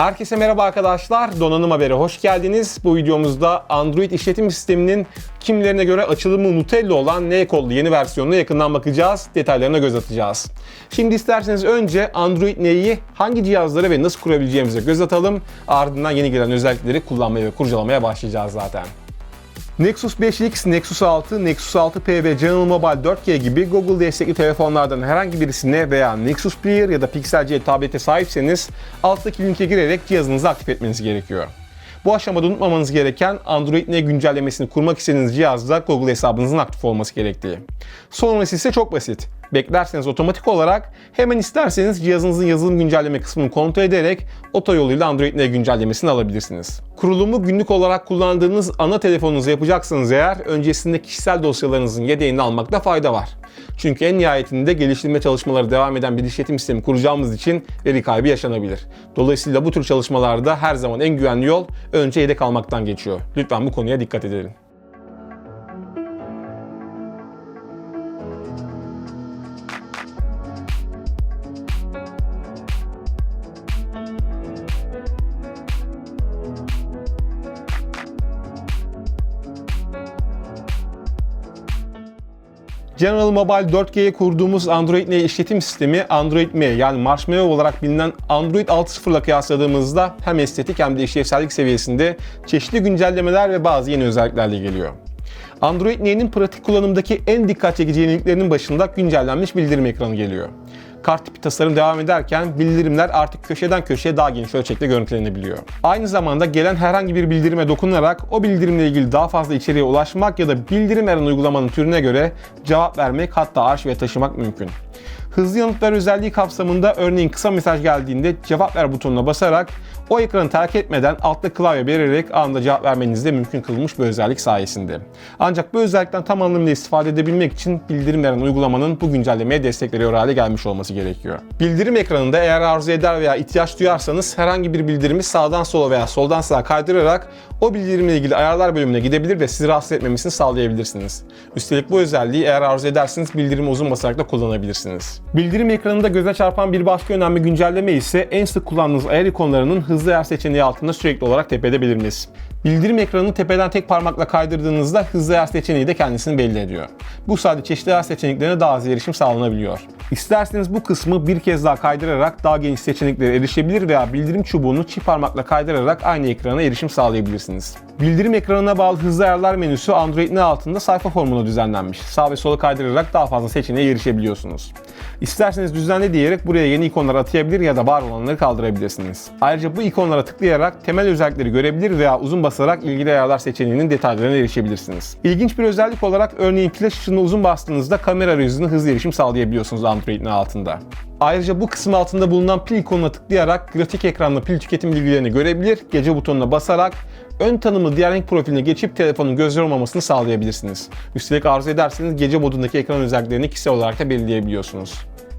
Herkese merhaba arkadaşlar. Donanım Haberi hoş geldiniz. Bu videomuzda Android işletim sisteminin kimilerine göre açılımı Nutella olan N kodlu yeni versiyonuna yakından bakacağız. Detaylarına göz atacağız. Şimdi isterseniz önce Android N'yi hangi cihazlara ve nasıl kurabileceğimize göz atalım. Ardından yeni gelen özellikleri kullanmaya ve kurcalamaya başlayacağız zaten. Nexus 5X, Nexus 6, Nexus 6P ve General Mobile 4G gibi Google destekli telefonlardan herhangi birisine veya Nexus Player ya da Pixel C tablete sahipseniz alttaki linke girerek cihazınızı aktif etmeniz gerekiyor. Bu aşamada unutmamanız gereken Android N güncellemesini kurmak istediğiniz cihazda Google hesabınızın aktif olması gerektiği. Sonrası ise çok basit. Beklerseniz otomatik olarak hemen isterseniz cihazınızın yazılım güncelleme kısmını kontrol ederek otoyoluyla Android N güncellemesini alabilirsiniz. Kurulumu günlük olarak kullandığınız ana telefonunuza yapacaksanız eğer öncesinde kişisel dosyalarınızın yedeğini almakta fayda var. Çünkü en nihayetinde geliştirme çalışmaları devam eden bir işletim sistemi kuracağımız için veri kaybı yaşanabilir. Dolayısıyla bu tür çalışmalarda her zaman en güvenli yol önce yedek almaktan geçiyor. Lütfen bu konuya dikkat edelim. General Mobile 4G'ye kurduğumuz Android N işletim sistemi Android M yani Marshmallow olarak bilinen Android 6.0 ile kıyasladığımızda hem estetik hem de işlevsellik seviyesinde çeşitli güncellemeler ve bazı yeni özelliklerle geliyor. Android N'nin pratik kullanımdaki en dikkat çekici yeniliklerinin başında güncellenmiş bildirim ekranı geliyor. Kart tipi tasarım devam ederken bildirimler artık köşeden köşeye daha geniş ölçekte görüntülenebiliyor. Aynı zamanda gelen herhangi bir bildirime dokunarak o bildirimle ilgili daha fazla içeriğe ulaşmak ya da bildirim veren uygulamanın türüne göre cevap vermek hatta arşive taşımak mümkün. Hızlı yanıt ver özelliği kapsamında örneğin kısa mesaj geldiğinde cevap ver butonuna basarak o ekranı terk etmeden altta klavye belirerek anında cevap vermeniz de mümkün kılınmış bu özellik sayesinde. Ancak bu özellikten tam anlamıyla istifade edebilmek için bildirim veren uygulamanın bu güncellemeye destek veriyor hale gelmiş olması gerekiyor. Bildirim ekranında eğer arzu eder veya ihtiyaç duyarsanız herhangi bir bildirimi sağdan sola veya soldan sağa kaydırarak o bildirimle ilgili ayarlar bölümüne gidebilir ve sizi rahatsız etmemesini sağlayabilirsiniz. Üstelik bu özelliği eğer arzu ederseniz bildirimi uzun basarak da kullanabilirsiniz. Bildirim ekranında göze çarpan bir başka önemli güncelleme ise en sık kullandığınız ayar ikonlarının hızlı ayar seçeneği altında sürekli olarak tepede belirmesi. Bildirim ekranını tepeden tek parmakla kaydırdığınızda hızlı ayar seçeneği de kendisini belli ediyor. Bu sayede çeşitli ayar seçeneklerine daha az erişim sağlanabiliyor. İsterseniz bu kısmı bir kez daha kaydırarak daha geniş seçeneklere erişebilir veya bildirim çubuğunu çift parmakla kaydırarak aynı ekrana erişim sağlayabilirsiniz. Bildirim ekranına bağlı hızlı ayarlar menüsü Android N altında sayfa formuna düzenlenmiş. Sağ ve sola kaydırarak daha fazla seçeneğe erişebiliyorsunuz. İsterseniz düzenle diyerek buraya yeni ikonlar atayabilir ya da var olanları kaldırabilirsiniz. Ayrıca bu ikonlara tıklayarak temel özellikleri görebilir veya uzun basarak ilgili ayarlar seçeneğinin detaylarına erişebilirsiniz. İlginç bir özellik olarak örneğin flash ışığına uzun bastığınızda kamera arayüzüne hızlı erişim sağlayabiliyorsunuz Android N altında. Ayrıca bu kısım altında bulunan pil ikonuna tıklayarak grafik ekranla pil tüketim bilgilerini görebilir, gece butonuna basarak ön tanımlı diğer renk profiline geçip telefonun göz yormamasını sağlayabilirsiniz. Üstelik arzu ederseniz gece modundaki ekran özelliklerini kişisel olarak da belirleyebiliyorsunuz.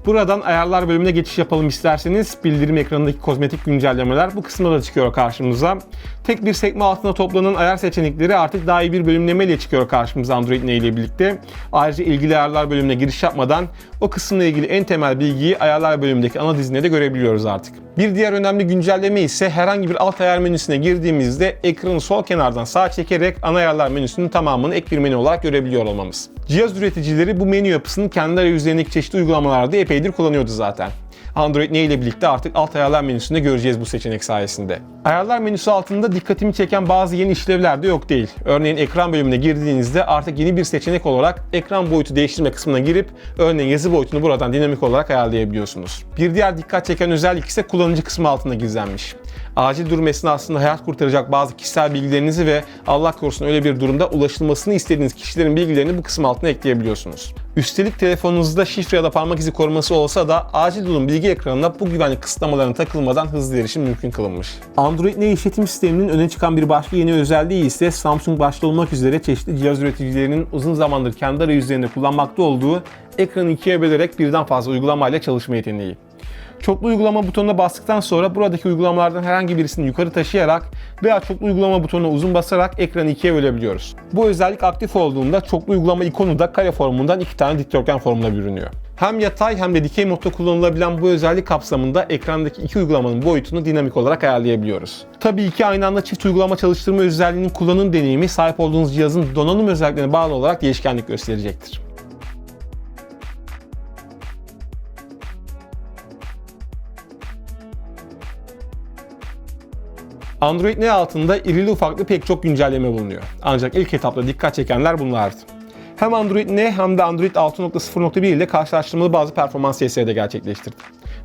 Buradan ayarlar bölümüne geçiş yapalım isterseniz. Bildirim ekranındaki kozmetik güncellemeler bu kısımda da çıkıyor karşımıza. Tek bir sekme altında toplanan ayar seçenekleri artık daha iyi bir bölümleme ile çıkıyor karşımıza Android ile birlikte. Ayrıca ilgili ayarlar bölümüne giriş yapmadan o kısımla ilgili en temel bilgiyi ayarlar bölümündeki ana dizine de görebiliyoruz artık. Bir diğer önemli güncelleme ise herhangi bir alt ayar menüsüne girdiğimizde ekranı sol kenardan sağa çekerek ana ayarlar menüsünün tamamını ek bir menü olarak görebiliyor olmamız. Cihaz üreticileri bu menü yapısını kendi arayüzlerindeki çeşitli uygulamalarda epeydir kullanıyordu zaten. Android N ile birlikte artık alt ayarlar menüsünde göreceğiz bu seçenek sayesinde. Ayarlar menüsü altında dikkatimi çeken bazı yeni işlevler de yok değil. Örneğin ekran bölümüne girdiğinizde artık yeni bir seçenek olarak ekran boyutu değiştirme kısmına girip örneğin yazı boyutunu buradan dinamik olarak ayarlayabiliyorsunuz. Bir diğer dikkat çeken özellik ise kullanıcı kısmı altında gizlenmiş. Acil durum esnasında hayat kurtaracak bazı kişisel bilgilerinizi ve Allah korusun öyle bir durumda ulaşılmasını istediğiniz kişilerin bilgilerini bu kısım altına ekleyebiliyorsunuz. Üstelik telefonunuzda şifre ya da parmak izi koruması olsa da acil durum bilgi ekranına bu güvenlik kısıtlamalarına takılmadan hızlı erişim mümkün kılınmış. Android N işletim sisteminin öne çıkan bir başka yeni özelliği ise Samsung başta olmak üzere çeşitli cihaz üreticilerinin uzun zamandır kendi arayüzlerinde kullanmakta olduğu ekranı ikiye bölerek birden fazla uygulamayla çalışma yeteneği. Çoklu uygulama butonuna bastıktan sonra buradaki uygulamalardan herhangi birisini yukarı taşıyarak veya çoklu uygulama butonuna uzun basarak ekranı ikiye bölebiliyoruz. Bu özellik aktif olduğunda çoklu uygulama ikonu da kare formundan iki tane dikdörtgen formuna bürünüyor. Hem yatay hem de dikey modda kullanılabilen bu özellik kapsamında ekrandaki iki uygulamanın boyutunu dinamik olarak ayarlayabiliyoruz. Tabii ki aynı anda çift uygulama çalıştırma özelliğinin kullanım deneyimi sahip olduğunuz cihazın donanım özelliklerine bağlı olarak değişkenlik gösterecektir. Android N altında irili ufaklı pek çok güncelleme bulunuyor. Ancak ilk etapta dikkat çekenler bunlardı. Hem Android N hem de Android 6.0.1 ile karşılaştırmalı bazı performans testleri de gerçekleştirdi.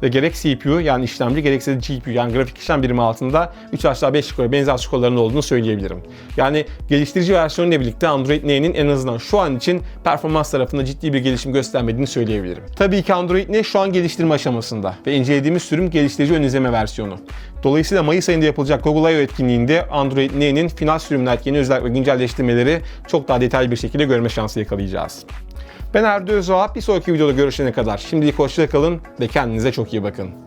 Ve gerek CPU yani işlemci gerekse de GPU yani grafik işlem birimi altında 3 aşağı 5 yukarı benzer skorların olduğunu söyleyebilirim. Yani geliştirici versiyonu ile birlikte Android N'nin en azından şu an için performans tarafında ciddi bir gelişim göstermediğini söyleyebilirim. Tabii ki Android N şu an geliştirme aşamasında ve incelediğimiz sürüm geliştirici ön izleme versiyonu. Dolayısıyla Mayıs ayında yapılacak Google I.O. etkinliğinde Android N'nin final sürümüne yeni özellik ve güncelleştirmeleri çok daha detaylı bir şekilde görme şansı yakalayacağız. Ben Erdo Özdoğan. Bir sonraki videoda görüşene kadar şimdilik hoşça kalın ve kendinize çok iyi bakın.